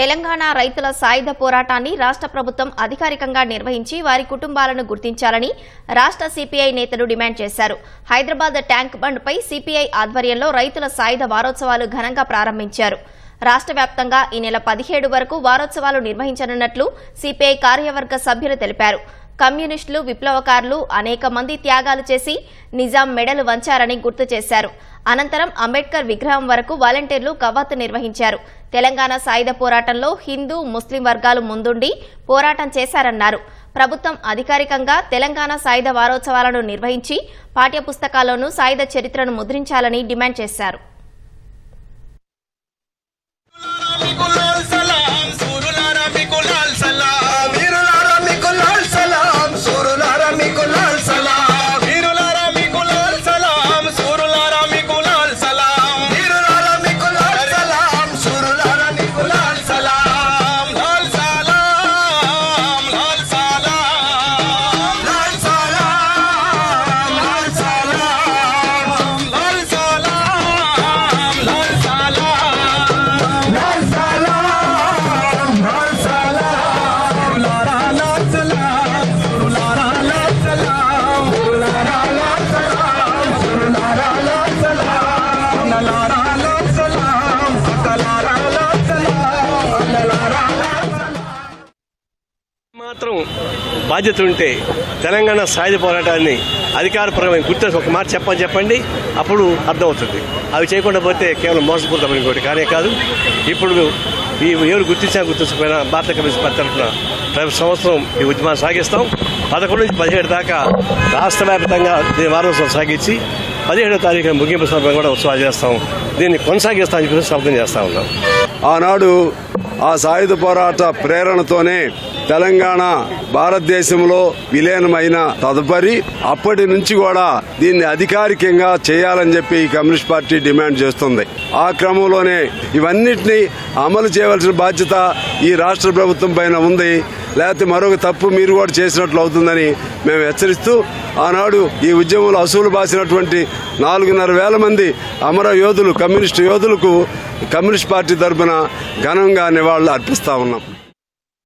తెలంగాణ రైతుల సాయుధ పోరాటాన్ని రాష్ట్ర ప్రభుత్వం అధికారికంగా నిర్వహించి వారి కుటుంబాలను గుర్తించాలని రాష్ట్ర సిపిఐ నేతలు డిమాండ్ చేశారు. హైదరాబాద్ ట్యాంక్ బండ్పై సిపిఐ ఆధ్వర్యంలో రైతుల సాయుధ వారోత్సవాలు ఘనంగా ప్రారంభించారు. రాష్ట్ర వ్యాప్తంగా ఈ నెల పదిహేడు వరకు వారోత్సవాలు నిర్వహించనున్నట్లు సిపిఐ కార్యవర్గ సభ్యులు తెలిపారు. కమ్యూనిస్టులు విప్లవకారులు అనేక మంది త్యాగాలు చేసి నిజాం మెడలు వంచారని గుర్తు చేశారు. అనంతరం అంబేద్కర్ విగ్రహం వరకు వాలంటీర్లు కవాతు నిర్వహించారు. తెలంగాణ సాయుధ పోరాటంలో హిందూ ముస్లిం వర్గాలు ముందుండి పోరాటం చేశారన్నారు. ప్రభుత్వం అధికారికంగా తెలంగాణ సాయుధ వారోత్సవాలను నిర్వహించి పాఠ్యపుస్తకాల్లోనూ సాయుధ చరిత్రను ముద్రించాలని డిమాండ్ చేశారు. మాత్రం బాధ్యత ఉంటే తెలంగాణ సాయుధ పోరాటాన్ని అధికారపరమైన గుర్తు ఒక మాట చెప్పని చెప్పండి అప్పుడు అర్థమవుతుంది. అవి చేయకుండా పోతే కేవలం మోసపూరితమైన ఇంకోటి కానే కాదు. ఇప్పుడు ఈ ఎవరు గుర్తించా గుర్తించకపోయినా భారత కమ్యూనిస్ట్ పార్టీ తరఫున ప్రతి సంవత్సరం ఈ ఉద్యమాన్ని సాగిస్తాం. పదకొండు నుంచి పదిహేడు దాకా రాష్ట్ర వ్యాప్తంగా దీని వారోత్సవం సాగించి పదిహేడో తారీఖున ముగింపు సందర్భంగా కూడా ఉత్సవాలు చేస్తాం. దీన్ని కొనసాగిస్తామని చెప్పి శబ్దం చేస్తా ఉన్నాం. ఆనాడు ఆ సాయుధ పోరాట ప్రేరణతోనే తెలంగాణ భారతదేశంలో విలీనమైన తదుపరి అప్పటి నుంచి కూడా దీన్ని అధికారికంగా చేయాలని చెప్పి ఈ కమ్యూనిస్ట్ పార్టీ డిమాండ్ చేస్తుంది. ఆ క్రమంలోనే ఇవన్నిటినీ అమలు చేయవలసిన బాధ్యత ఈ రాష్ట్ర ప్రభుత్వం పైన ఉంది. లేకపోతే మరొక తప్పు మీరు కూడా చేసినట్లు అవుతుందని మేము హెచ్చరిస్తూ ఆనాడు ఈ ఉద్యమంలో అసూలు బాసినటువంటి నాలుగున్నర వేల మంది అమర యోధులు కమ్యూనిస్టు యోధులకు కమ్యూనిస్ట్ పార్టీ తరఫున ఘనంగా నివాళులు అర్పిస్తా ఉన్నాం.